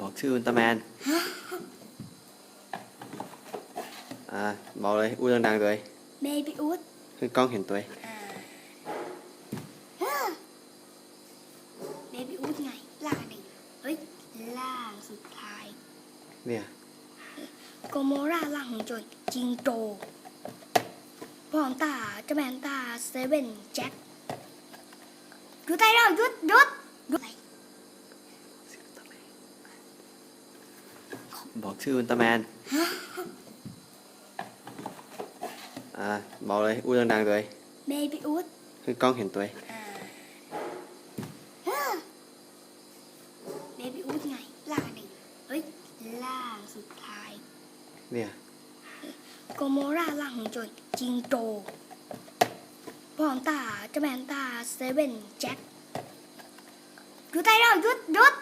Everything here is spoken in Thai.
บอกชื่ออุลตร้าแมน อ่า บอกเลยอู้ดังๆเลยเบบี้อูดคือกล้องเห็นตัวเบบี้อูดไงล่างหนึ่งเฮ้ยล่างสุดท้าย เนี่ย โกโมราล่างของโจยจิงโจพร้อมตาเจะแมนตาเซเว่นแจ็คหยุดได้แล้วหยุดหยุดหยุดอะไร บอกชื่ออุลตร้าแมน อ่า บอกเลย อู้ดังๆเลยเบบี้อูดคือกล้องเห็นตัวเบบี้อูดไง ล่างหนึ่งเฮ้ย ล่างสุดท้าย เนี่ย โกโมราล่างของโจยจิงโจพร้อมตาเจะแมนตาเซเว่นแจ็คหยุดได้แล้วหยุดหยุด